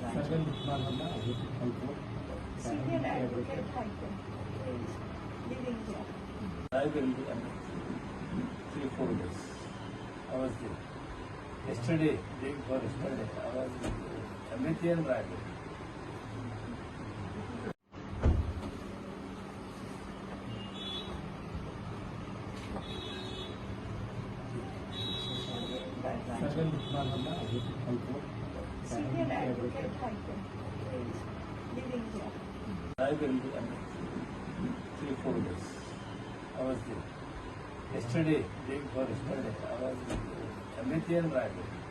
Court living here. Library, and three, four days. I was there. Yesterday, day before yesterday, I was and Library. Seven Manama, High Court. Senior Living here. Library, and three, four days. I was there. Yesterday, day before yesterday, I was in Amity and Library.